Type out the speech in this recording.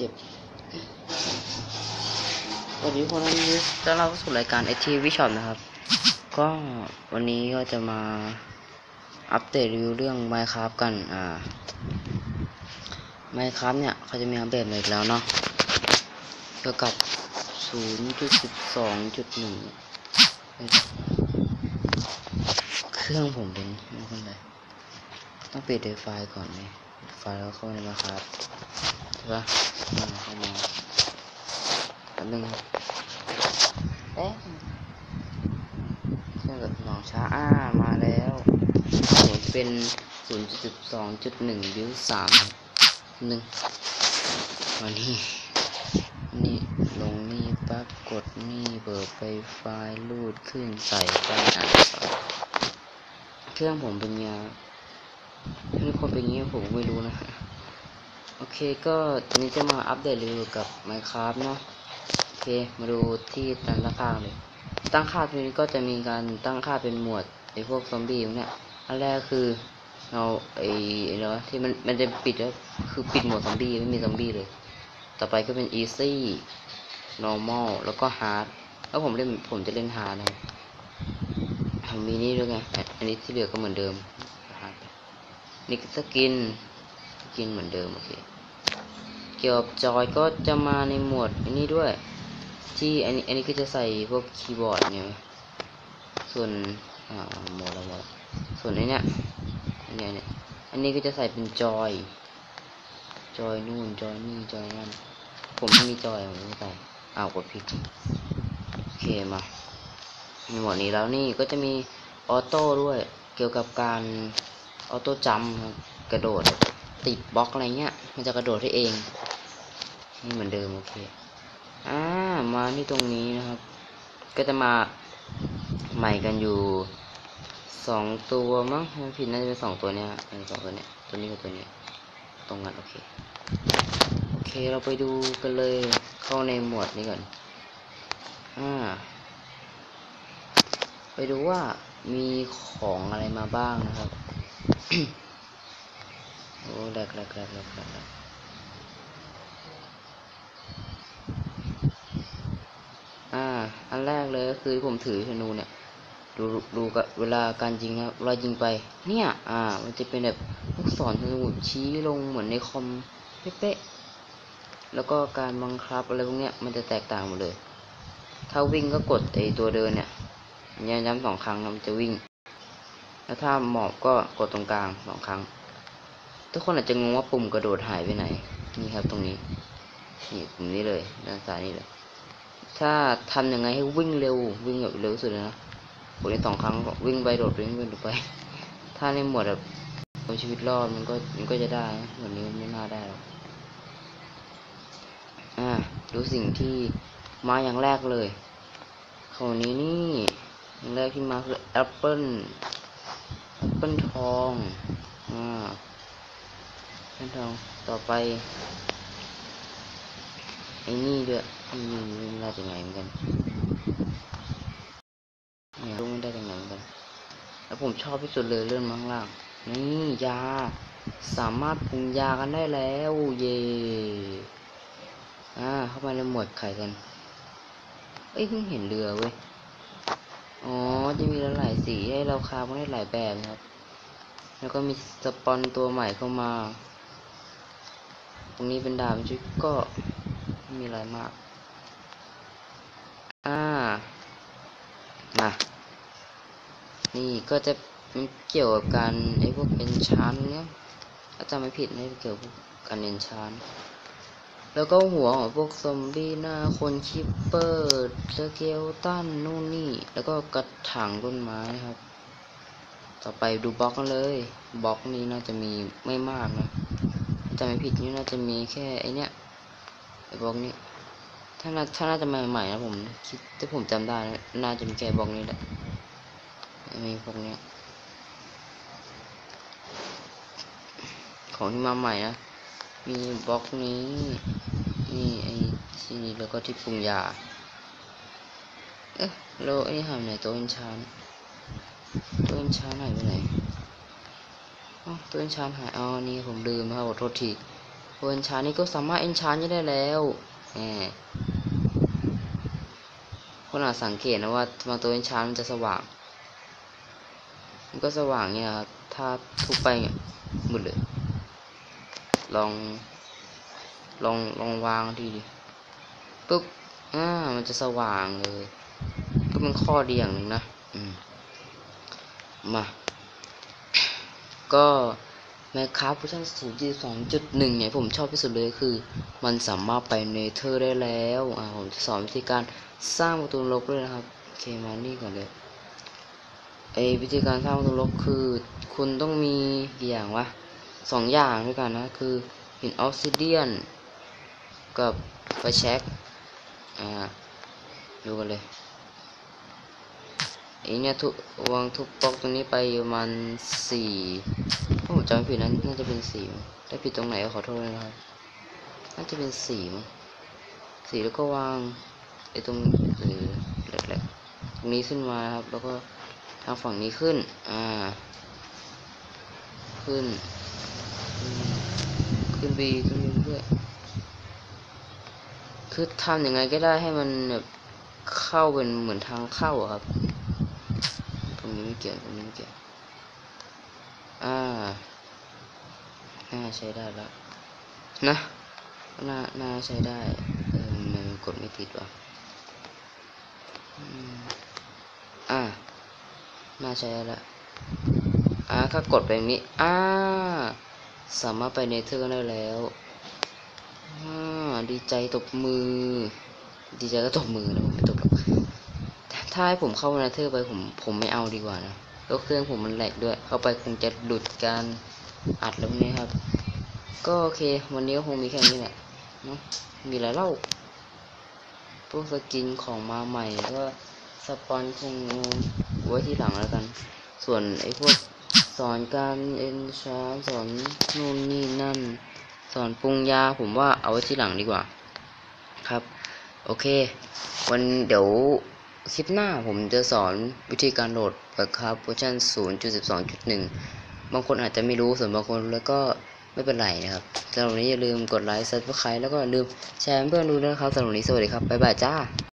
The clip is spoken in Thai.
จ็บวัสดีทุกคนนี้ต้อนรับเข้าสู่รายการไอทีวิชอปนะครับ ก็วันนี้ก็จะมาอัปเดตรีวิวเรื่อง Minecraft กัน อ่า Minecraft เนี่ยเขาจะมีอัปเดตอีกแล้วเนาะเกี่ยวกับ 0.12.1 เครื่องผมเป็นไม่เป็นไรต้องปิดไฟล์ก่อนเลยไฟล์แล้วเข้าในมาครับ ใช่ปะอ่าเข้ามาแป๊บนึงเอ๊ะเครื่องกับสมองช้าอ่ามาแล้วผมเป็น 0.12.1 บิว3หนึ่งวันนี้นี่ลงนี่ปั๊บกดนี่เปิดไปไฟล์รูดขึ้นใส่ไปอ่านเครื่องผมเป็นยาทุกคนเป็นย่างนี้ผมไม่รู้นะ โอเคก็ตอนนี้จะมาอัปเดตรีวิวกับ Minecraft เนาะโอเคมาดูที่ตั้งค่าเลย ตั้งค่าตรงนี้ก็จะมีการตั้งค่าเป็นหมวดไอพวกซอมบี้พวกเนี่ยอันแรกคือเอาไอไอ้เนาะที่มันมันจะปิดแล้วคือปิดหมวดซอมบี้ไม่มีซอมบี้เลย ต่อไปก็เป็น easy normal แล้วก็ hard แล้วผมเล่นผมจะเล่น hard นะครับผมมีนี่ด้วยไงอันนี้ที่เหลือก็เหมือนเดิมนี่สกิน กินเหมือนเดิมโอเคเกี่ยวกับจอยก็จะมาในหมวดอันนี้ด้วย ที่อันนี้อันนี้ก็จะใส่พวกคีย์บอร์ดเนี่ยส่วนอ่าหมดแล้วหมดส่วนไอ้เนี้ยอันเนี้ยเนี่ยอันนี้ก็จะใส่เป็นจอย จอยนู่นจอยนี่จอยนั่น ผมไม่มีจอยผมไม่ใส่อ้าวกดผิดโอเคมามีหมวดนี้แล้วนี่ก็จะมีออโต้ด้วยเกี่ยวกับการออโต้จัมกระโดด ติดบล็อกอะไรเงี้ย มันจะกระโดดให้เอง นี่เหมือนเดิมโอเค อ่า มาที่ตรงนี้นะครับ ก็จะมาใหม่กันอยู่สองตัวมั้งไม่ผิดน่าจะเป็นสองตัวเนี้ยเออสองตัวเนี้ย ตัวนี้กับตัวนี้ ตรงกันโอเค โอเค เราไปดูกันเลย เข้าในหมวดนี้ก่อน อ่า ไปดูว่ามีของอะไรมาบ้างนะครับ โอ้แรกแรกแรกแรกแรกแรกอ่า อันแรกเลยก็คือผมถือธนูเนี่ย ดูดูกับเวลาการยิงครับเรายิงไป เนี่ย อ่า มันจะเป็นแบบลูกศรธนูชี้ลงเหมือนในคอมเป๊ะๆแล้วก็การบังคับอะไรพวกเนี้ยมันจะแตกต่างหมดเลย ถ้าวิ่งก็กดไอตัวเดินเนี่ยย้ำสองครั้งมันจะวิ่ง แล้วถ้าหมอบก็กดตรงกลางสองครั้ง ทุกคนอาจจะงงว่าปุ่มกระโดดหายไปไหน นี่ครับตรงนี้ นี่ปุ่มนี้เลย ด้านซ้ายนี่เลย ถ้าทำยังไงให้วิ่งเร็ว วิ่งแบบเร็วสุดเลยนะกดได้สองครั้งก็วิ่งไปโดดวิ่งไปโดดไป ถ้าในหมวดแบบเอาชีวิตรอดมันก็มันก็จะได้นะวันนี้มไม่น่าได้หรอกอ่าดูสิ่งที่มาอย่างแรกเลยของนี้นี่อย่างแรกที่มาคือแอปเปิลแอปเปิลทองอ่า แอปเปิลทองต่อไปไอ้นี่ด้วยนี่ไม่ได้จากไหนเหมือนกันเนี่ยรู้ไม่ได้จากไหนเหมือนกัน แล้วผมชอบที่สุดเลยเลื่อนมาข้างล่าง นี่ยา สามารถปรุงยากันได้แล้ว เย่อ่าเข้ามาในหมวดไข่กันเอ้ยเพิ่งเห็นเรือเว้ย อ๋อ จะมีหลายสีให้เราคาฟได้หลายแบบนะครับ แล้วก็มีสปอนตัวใหม่เข้ามา รงนี้เป็นดาบชุดก็ไม่มีอะไรมาก อ่า มา นี่ก็จะมันเกี่ยวกับการไอ้พวกเอนชานเนี้ยถ้าจำไม่ผิดน่าจะเกี่ยวกับการเอนชานแล้วก็หัวของพวกซอมบี้หน้าคนคิปเปอร์สเกลตันนู่นนี่ แล้วก็กระถางต้นไม้ครับ ต่อไปดูบล็อกกันเลย บล็อกนี้น่าจะมีไม่มากนะ จำไม่ผิดนี่น่าจะมีแค่ไอเนี้ยไอบล็อกนี้ ถ้าน่าถ้าน่าจะมาใหม่นะผมคิดถ้าผมจำได้น่าจะมีแค่บล็อกนี้แหละม่มีพวกเนี้ยของที่มาใหม่นะมีบล็อกนี้นี่ไอที่นี่แล้วก็ที่ปรุงยาเอ๊ะแล้วไอ้นี่หายไหนตัวเอนชานตัวเอนชานหายไปไหน ตัวเอนชานหายอ๋อนี่ผมลืมนะครับขอโทษทีตัวเอนชานนี่ก็สามารถเอนชานได้แล้วแหมคนอาจสังเกตนะว่าบางตัวเอนชานมันจะสว่าง มันก็สว่างเนี่ยครับถ้าทุบไปเนี่ยมืดเลย ลอง ลองลองวางดีดิปุ๊บอ่ามันจะสว่างเลย ก็เป็นข้อดีอย่างหนึ่งนะ อืม มา ก็แมคคาร์พูชั่นศูนย์จุดสองจุดหนึ่งเนี่ยผมชอบที่สุดเลยคือ มันสามารถไปเนเธอร์ได้แล้วอ่าผมจะสอนวิธีการสร้างประตูลบด้วยนะครับโอเคมานี่ก่อนเลยไอวิธีการสร้างประตูลบคือ คุณต้องมีกี่อย่างวะสองอย่างด้วยกันนะ คือหินออฟซิเดียนกับไฟแช็กอ่าดูกันเลย อีเนี่ยทุวางทุบบล็อกตรงนี้ไปประมาณสี่ถ้าผมจำไม่ผิดนั้นน่าจะเป็นสี่ถ้าผิดตรงไหนก็ขอโทษนะครับน่าจะเป็นสี่มั้งสี่แล้วก็วางไอ้ตรงเออแหลกๆตรงนี้ขึ้นมาครับ แล้วก็ทางฝั่งนี้ขึ้น อ่า ขึ้น ขึ้นบีขึ้นบีเรื่อยคือทำยังไงก็ได้ให้มันแบบเข้าเป็นเหมือนทางเข้าครับ รงนี้ไม่เกี่ยวตรงนี้ไม่เกี่ยว อ่าน่าใช้ได้แล้วนะน่าน่าใช้ได้ เออมันกดไม่ติดว่ะอ่า น่าใช้ได้แล้วอ่าถ้ากดไปอย่างนี้ อ่า สามารถไปเนเธอร์ได้แล้วอ่าดีใจตบมือ ดีใจก็ตบมือนะผมตบ ถ้าให้ผมเข้าเนเธอร์ไปผมผมไม่เอาดีกว่านะแล้วเครื่องผมมันแหลกด้วย เข้าไปคงจะหลุดการอัดแล้วนี้ครับ ก็โอเค วันนี้ก็คงมีแค่นี้แหละเนาะมีอะไรเล่าพวกสกินของมาใหม่ก็สปอนคงไว้ที่หลังแล้วกัน ส่วนไอ้พวกสอนการเอนชาสอนนู่นนี่นั่น สอนปรุงยาผมว่าเอาไว้ที่หลังดีกว่า ครับ โอเค วันเดี๋ยว คลิปหน้าผมจะสอนวิธีการโหลดแบบคาร์บอนชั่น0.12.1 บางคนอาจจะไม่รู้ส่วนบางคนแล้วก็ไม่เป็นไรนะครับสำหรับวันนี้อย่าลืมกดไลค์ซับสไครต์แล้วก็ลืมแชร์เพื่อนดูนะครับสำหรับวันนี้สวัสดีครับ บ๊ายบายจ้า